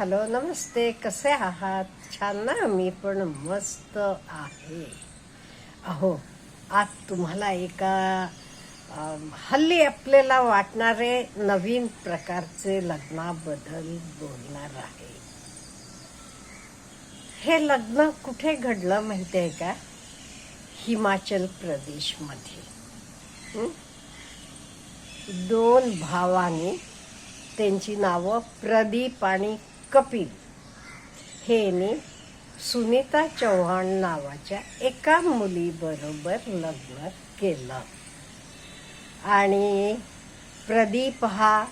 Hello नमस्ते कसे आहात? छान ना? मी पण मस्त आहे. अहो आज तुम्हाला एका हल्ली आपल्याला वाटणारे नवीन प्रकारचे लग्नाबद्दल बोलणार आहे. हे लग्न कुठे घडलं माहिती आहे का? हिमाचल प्रदेशमध्ये. दोन भावांनी त्यांची नावं प्रदीप आणि कपिल. हेनी सुनीता चव्हाण नावाच्या एका मुलीबरोबर लग्न केलं. आणि प्रदीप हा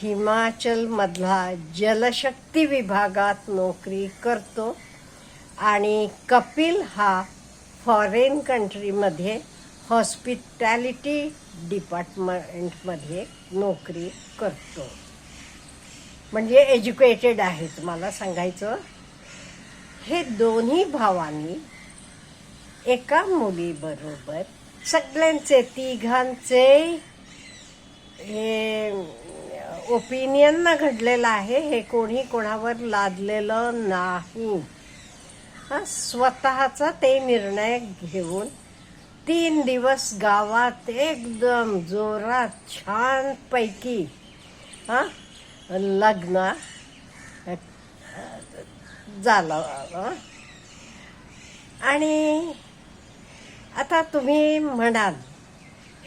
हिमाचलमधला जलशक्ती विभागात नोकरी करतो आणि कपिल हा फॉरेन कंट्रीमध्ये हॉस्पिटॅलिटी डिपार्टमेंटमध्ये नोकरी करतो. म्हणजे एज्युकेटेड आहेत मला सांगायचं. हे दोन्ही भावांनी एका मुलीबरोबर सगळ्यांचे तिघांचे हे ओपिनियन ना घडलेलं आहे हे कोणी कोणावर लादलेलं नाही. हा स्वतःचा ते निर्णय घेऊन तीन दिवस गावात एकदम जोरात छानपैकी हां लग्न झालं आणि आता तुम्ही म्हणाल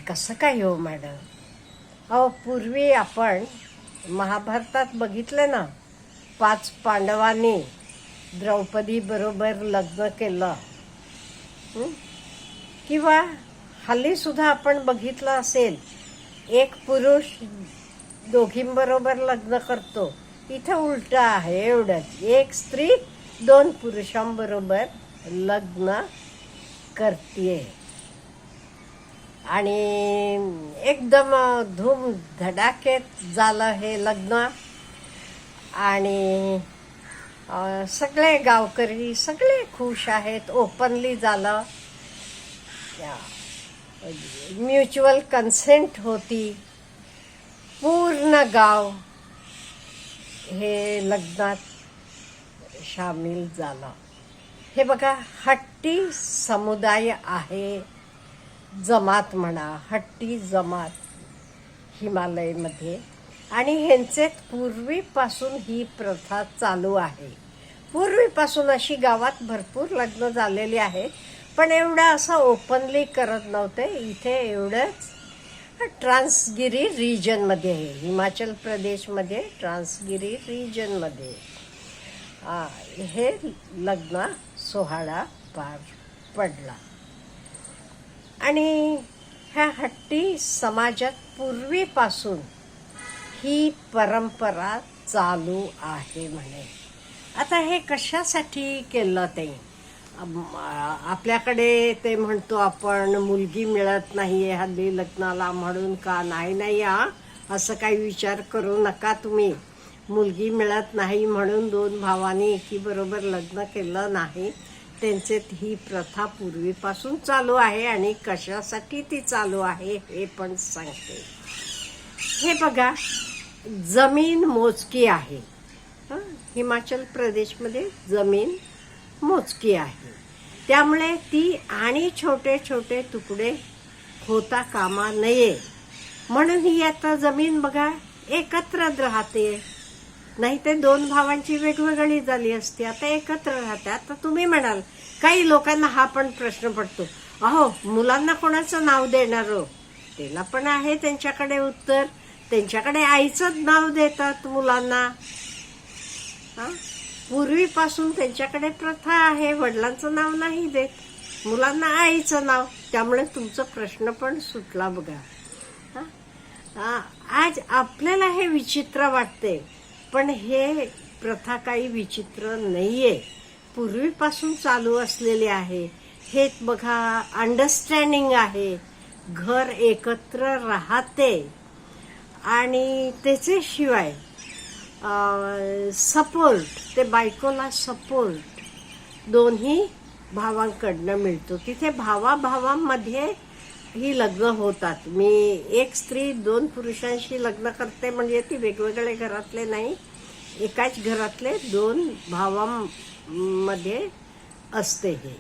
कसं काय हो मॅडम अहो पूर्वी आपण महाभारतात बघितलं ना पाच पांडवांनी द्रौपदीबरोबर लग्न केलं. किंवा हल्लीसुद्धा आपण बघितलं असेल एक पुरुष दोघींबरोबर लग्न करतो. इथं उलट आहे एवढंच. एक स्त्री दोन पुरुषांबरोबर लग्न करते आणि एकदम धूम धडाकेत झालं हे लग्न. आणि सगळे गावकरी सगळे खुश आहेत. ओपनली झालं. म्युच्युअल कन्सेंट होती. पूर्ण गाव हे लग्नात सामील झालं. हे बघा हट्टी समुदाय आहे. जमात म्हणा हट्टी जमात हिमालयमध्ये. आणि ह्यांचे पूर्वीपासून ही प्रथा चालू आहे. पूर्वीपासून अशी गावात भरपूर लग्न झालेली आहेत पण एवढं असं ओपनली करत नव्हते. इथे एवढंच ट्रान्सगिरी रिजनमध्ये आहे. हिमाचल प्रदेशमध्ये ट्रान्सगिरी रिजनमध्ये हे लग्न सोहळा पार पडला. आणि ह्या हट्टी समाजात पूर्वीपासून ही परंपरा चालू आहे म्हणे. आता हे कशासाठी केलं ते? आपल्याकडे ते म्हणतो आपण मुलगी मिळत नाहीये हल्ली लग्नाला म्हणून का? नाही नाही हा असं काही विचार करू नका तुम्ही. मुलगी मिळत नाही म्हणून दोन भावांनी एकीबरोबर लग्न केलं नाही. त्यांचे ही प्रथा पूर्वीपासून चालू आहे आणि कशासाठी ती चालू आहे हे पण सांगते. हे बघा जमीन मोजकी आहे. हिमाचल प्रदेशमध्ये जमीन मोजकी आहे. त्यामुळे ती आणि छोटे छोटे तुकडे होता कामा नये. म्हणून ही आता जमीन बघा एकत्र राहते. नाही ते दोन भावांची वेगवेगळी झाली असती. आता एकत्र राहते. आता तुम्ही म्हणाल काही लोकांना हा पण प्रश्न पडतो. अहो मुलांना कोणाचं नाव देणार हो? त्याला पण आहे त्यांच्याकडे उत्तर. त्यांच्याकडे आईचंच नाव देतात मुलांना. हा? पूर्वीपासून त्यांच्याकडे प्रथा आहे वडिलांचं नाव नाही देत मुलांना आईचं नाव. त्यामुळे तुमचा प्रश्न पण सुटला बघा. आज आपल्याला हे विचित्र वाटते पण हे प्रथा काही विचित्र नाहीये. पूर्वीपासून चालू असलेली आहे. हे बघा अंडरस्टँडिंग आहे. घर एकत्र राहते. आणि त्याच्याशिवाय सपोर्ट ते बायकोला सपोर्ट दोन्ही भावांकडनं मिळतो. तिथे भावा भावांमध्ये ही लग्न होतात. मी एक स्त्री दोन पुरुषांशी लग्न करते म्हणजे ती वेगवेगळे घरातले नाही. एकाच घरातले दोन भावांमध्ये असते हे.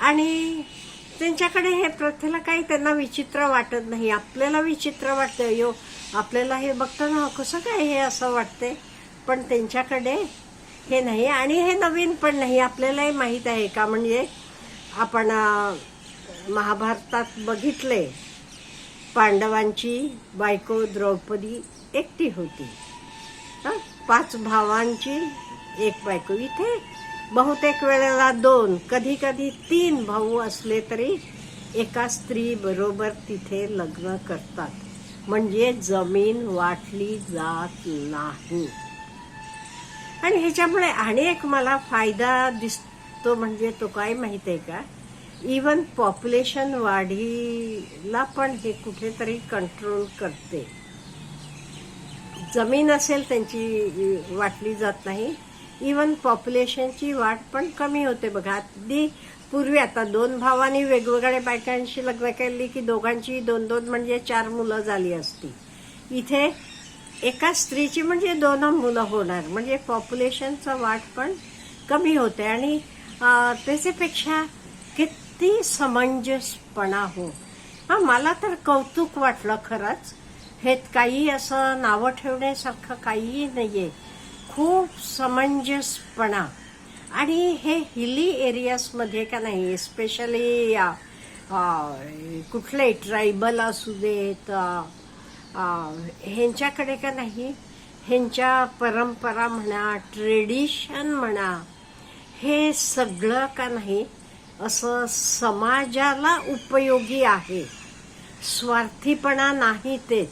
आणि त्यांच्याकडे हे प्रथेला काही त्यांना विचित्र वाटत नाही. आपल्याला विचित्र वाटतं यो आपल्याला हे बघताना कसं काय हे असं वाटते पण त्यांच्याकडे हे नाही आणि हे नवीन पण नाही. आपल्यालाही माहीत आहे का? म्हणजे आपण महाभारतात बघितले पांडवांची बायको द्रौपदी एकटी होती. हां? पाच भावांची एक बायको. इथे बहुतेक वेळेला दोन कधी कधी तीन भाऊ असले तरी एका स्त्री बरोबर तिथे लग्न करतात. म्हणजे जमीन वाटली जात नाही. आणि ह्याच्यामुळे आणि एक मला फायदा दिसतो म्हणजे तो काय माहीत आहे का? इवन पॉप्युलेशन वाढीला पण हे कुठेतरी कंट्रोल करते. जमीन असेल त्यांची वाटली जात नाही. इवन पॉप्युलेशनची वाढ पण कमी होते बघा. अगदी पूर्वी आता दोन भावांनी वेगवेगळ्या बायकांशी लग्न केली की दोघांची दोन दोन म्हणजे चार मुलं झाली असती. इथे एका स्त्रीची म्हणजे दोन मुलं होणार. म्हणजे पॉप्युलेशनचं वाढ पण कमी होते. आणि त्याच्यापेक्षा किती समंजसपणा हो. हा मला तर कौतुक वाटलं खरंच. हे काही असं नावं ठेवण्यासारखं काहीही नाही आहे खूप समंजसपणा. आणि हे हिली एरियाजमध्ये का नाही स्पेशली कुठले ट्रायबल असू देत ह्यांच्याकडे का नाही ह्यांच्या परंपरा म्हणा ट्रेडिशन म्हणा हे सगळं का नाही असं समाजाला उपयोगी आहे. स्वार्थीपणा नाही तेच.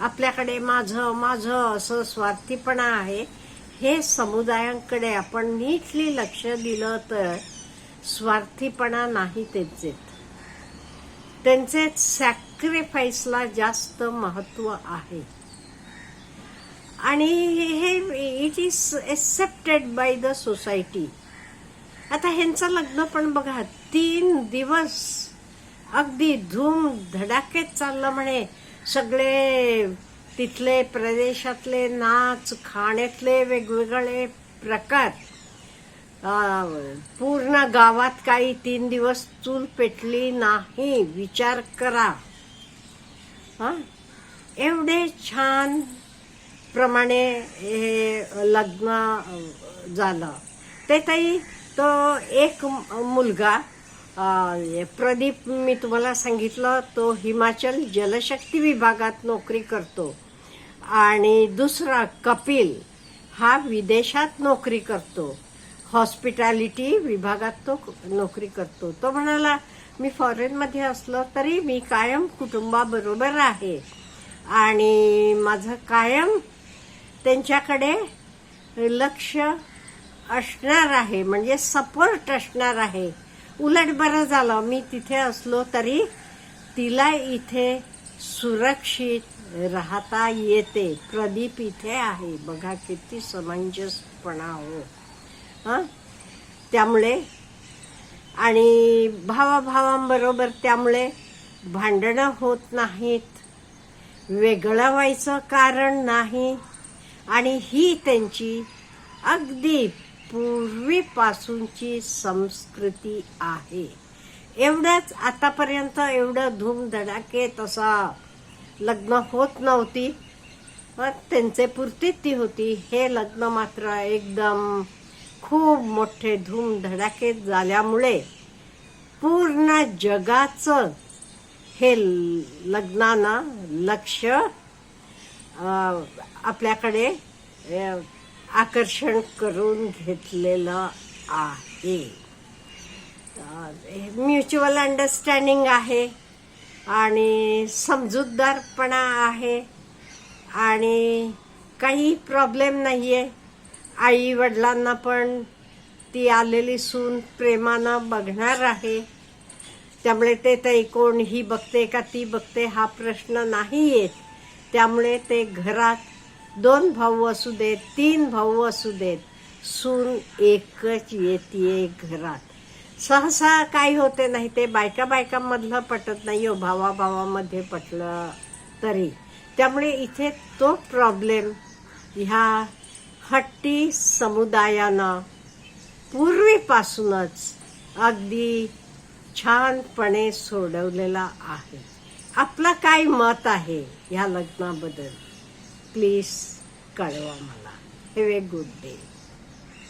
आपल्याकडे माझं माझं असं स्वार्थीपणा आहे हे समुदायांकडे आपण नीटली लक्ष दिलं तर स्वार्थीपणा नाही त्यांचे त्यांचे सॅक्रिफाईसला जास्त महत्त्व आहे. आणि हे it is accepted by the society आता ह्यांचं लग्न पण बघा तीन दिवस अगदी धूम धडाकेत चाललं म्हणे सगळे तिथले प्रदेशातले नाच खाण्यातले वेगवेगळे प्रकार. पूर्ण गावात काही तीन दिवस चूल पेटली नाही विचार करा. एवढे छान प्रमाणे हे लग्न झालं. ते ताई तो एक मुलगा प्रदीप मी तुम्हाला सांगितलं तो हिमाचल जलशक्ती विभागात नोकरी करतो. आणि दुसरा कपिल हा विदेशात नोकरी करतो. हॉस्पिटॅलिटी विभागात तो नोकरी करतो. तो म्हणाला मी फॉरेनमध्ये असलो तरी मी कायम कुटुंबाबरोबर आहे. आणि माझं कायम त्यांच्याकडे लक्ष असणार आहे म्हणजे सपोर्ट असणार आहे. उलट बरं झालं मी तिथे असलो तरी तिला इथे सुरक्षित राहता येते. प्रदीप इथे आहे. बघा किती समंजसपणा हो. हां? त्यामुळे आणि भावाभावांबरोबर त्यामुळे भांडणं होत नाहीत. वेगळं व्हायचं कारण नाही. आणि ही त्यांची अगदी पूर्वीपासूनची संस्कृती आहे. एवढंच आतापर्यंत एवढं धूमधडाके तसा लग्न होत नव्हती मग त्यांचे पुरतीच ती होती. हे लग्न मात्र एकदम खूप मोठे धूमधडाके झाल्यामुळे पूर्ण जगाचं हे लग्नानं लक्ष आपल्याकडे आकर्षण करून घेतलेलं आहे. म्युच्युअल अंडरस्टँडिंग आहे. आणि समजूतदारपणा आहे आणि काही प्रॉब्लेम नाही आहे आई वडिलांना पण ती आलेली सून प्रेमानं बघणार आहे. त्यामुळे ते ते कोण ही बघते का ती बघते हा प्रश्न नाही येत त्यामुळे ते घरात दोन भाऊ असू देत तीन भाऊ असू देत सून एकच येते घरात. सहसा काही होते नाही ते बायका बायकांमधलं पटत नाही हो भावा भावामध्ये पटलं तरी. त्यामुळे इथे तो प्रॉब्लेम ह्या हट्टी समुदायानं पूर्वीपासूनच अगदी छानपणे सोडवलेला आहे. आपलं काय मत आहे ह्या लग्नाबद्दल? प्लीज कळवा मला. हे वे गुड डे